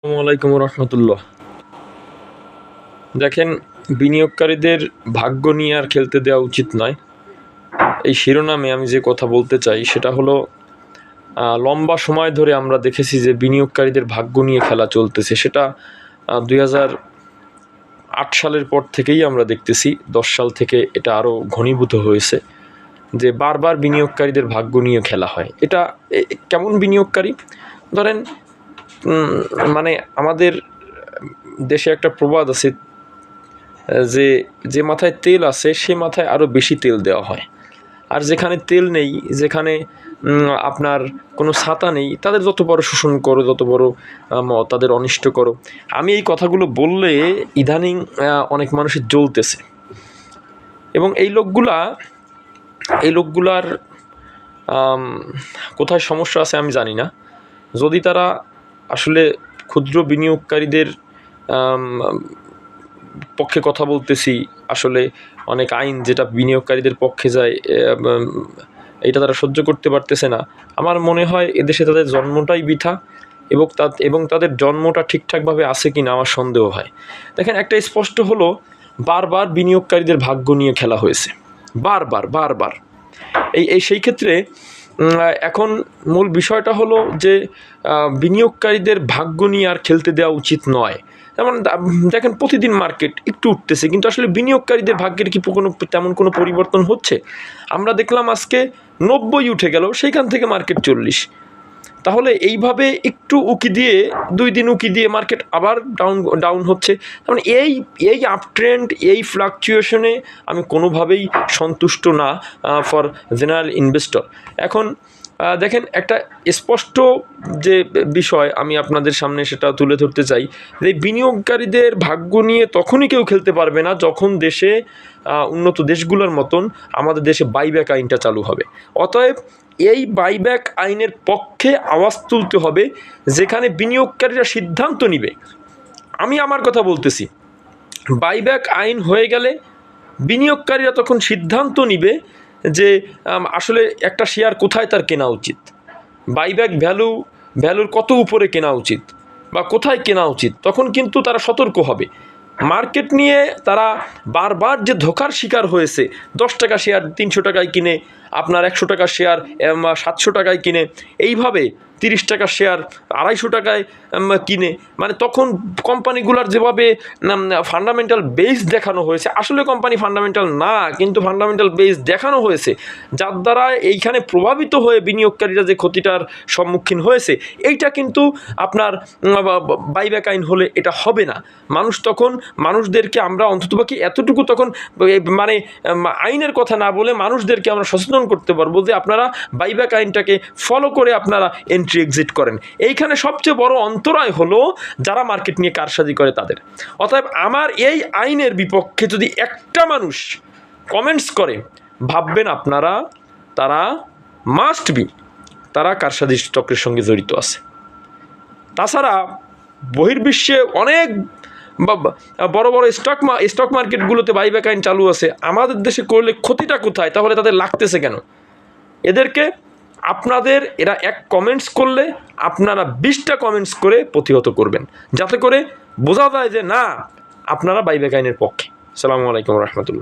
আসসালামু আলাইকুম রহমতুল্লাহ। দেখেন, বিনিয়োগকারীদের ভাগ্য নিয়ে আর খেলতে দেওয়া উচিত নয়। এই শিরোনামে আমি যে কথা বলতে চাই, সেটা হলো লম্বা সময় ধরে আমরা দেখেছি যে বিনিয়োগকারীদের ভাগ্য নিয়ে খেলা চলতেছে। সেটা দুই আট সালের পর থেকেই আমরা দেখতেছি, দশ সাল থেকে এটা আরও ঘনীভূত হয়েছে, যে বারবার বিনিয়োগকারীদের ভাগ্য নিয়ে খেলা হয়। এটা কেমন বিনিয়োগকারী? ধরেন মানে আমাদের দেশে একটা প্রবাদ আছে, যে যে মাথায় তেল আছে, সে মাথায় আরও বেশি তেল দেওয়া হয়। আর যেখানে তেল নেই, যেখানে আপনার কোনো ছাতা নেই, তাদের যত বড় শোষণ করো, যত বড় তাদের অনিষ্ট করো। আমি এই কথাগুলো বললে ইদানিং অনেক মানুষের জ্বলতেছে। এবং এই লোকগুলা, এই লোকগুলার কোথায় সমস্যা আছে আমি জানি না। যদি তারা আসলে ক্ষুদ্র বিনিয়োগকারীদের পক্ষে কথা বলতেছি, আসলে অনেক আইন যেটা বিনিয়োগকারীদের পক্ষে যায় এটা তারা সহ্য করতে পারতেছে না। আমার মনে হয় এদেশে তাদের জন্মটাই বৃথা এবং তা এবং তাদের জন্মটা ঠিকঠাকভাবে আছে কি না আমার সন্দেহ হয়। দেখেন, একটা স্পষ্ট হলো, বারবার বিনিয়োগকারীদের ভাগ্য নিয়ে খেলা হয়েছে। বারবার বারবার। এই এই সেই ক্ষেত্রে এখন মূল বিষয়টা হলো যে বিনিয়োগকারীদের ভাগ্য নিয়ে আর খেলতে দেওয়া উচিত নয়। যেমন দেখেন প্রতিদিন মার্কেট একটু উঠতেছে, কিন্তু আসলে বিনিয়োগকারীদের ভাগ্যের কি কোনো তেমন কোনো পরিবর্তন হচ্ছে? আমরা দেখলাম আজকে নব্বই উঠে গেল, সেইখান থেকে মার্কেট চল্লিশ। তাহলে এইভাবে একটু উকি দিয়ে, দুই দিন উকি দিয়ে মার্কেট আবার ডাউন ডাউন হচ্ছে। মানে এই এই আপ ট্রেন্ড এই ফ্লাকচুয়েশনে আমি কোনোভাবেই সন্তুষ্ট না ফর জেনারেল ইনভেস্টর এখন দেখেন একটা স্পষ্ট যে বিষয় আমি আপনাদের সামনে সেটা তুলে ধরতে চাই, যে বিনিয়োগকারীদের ভাগ্য নিয়ে তখনই কেউ খেলতে পারবে না যখন দেশে উন্নত দেশগুলোর মতন আমাদের দেশে বাইব্যাক আইনটা চালু হবে। অতএব এই বাইব্যাক আইনের পক্ষে আওয়াজ তুলতে হবে, যেখানে বিনিয়োগকারীরা সিদ্ধান্ত নিবে। আমি আমার কথা বলতেছি। বাইব্যাক আইন হয়ে গেলে বিনিয়োগকারীরা তখন সিদ্ধান্ত নিবে যে আসলে একটা শেয়ার কোথায় তার কেনা উচিত। বাইব্যাক ভ্যালু ভ্যালুর কত উপরে কেনা উচিত বা কোথায় কেনা উচিত, তখন কিন্তু তারা সতর্ক হবে। মার্কেট নিয়ে তারা বারবার যে ধোকার শিকার হয়েছে, দশ টাকা শেয়ার তিনশো টাকায় কিনে আপনার একশো টাকা শেয়ার সাতশো টাকায় কিনে, এইভাবে তিরিশ টাকা শেয়ার আড়াইশো টাকায় কিনে মানে তখন কোম্পানিগুলোর যেভাবে ফান্ডামেন্টাল বেস দেখানো হয়েছে, আসলে কোম্পানি ফান্ডামেন্টাল না, কিন্তু ফান্ডামেন্টাল বেস দেখানো হয়েছে, যার দ্বারা এইখানে প্রভাবিত হয়ে বিনিয়োগকারীরা যে ক্ষতিটার সম্মুখীন হয়েছে, এইটা কিন্তু আপনার বাইব্যাক আইন হলে এটা হবে না। মানুষ তখন, মানুষদেরকে আমরা অন্ততপক্ষে এতটুকু তখন মানে আইনের কথা না বলে মানুষদেরকে আমরা সচেতন করতে পারব যে আপনারা বাইব্যাক আইনটাকে ফলো করে আপনারা এন্ট্রি এক্সিট করেন। এইখানে সবচেয়ে বড় অন্তরায় হলো যারা মার্কেট নিয়ে কারসাজি করে তাদের। অতএব আমার এই আইনের বিপক্ষে যদি একটা মানুষ কমেন্টস করে, ভাববেন আপনারা, তারা মাস্ট বি তারা কারসাজি চক্রের সঙ্গে জড়িত আছে। তাছাড়া বহির্বিশ্বে অনেক বা- বড় বড় স্টক স্টক মার্কেটগুলোতে বাইব্যাক আইন চালু আছে, আমাদের দেশে করলে ক্ষতিটা কোথায়? তাহলে তাদের লাগতেছে কেন? এদেরকে আপনাদের, এরা এক কমেন্টস করলে আপনারা বিশটা কমেন্টস করে প্রতিহত করবেন। যাতে করে বোঝা যায় যে না, আপনারা বাইব্যাক আইনের পক্ষে। সালামু আলাইকুম রহমতুল্লাহ।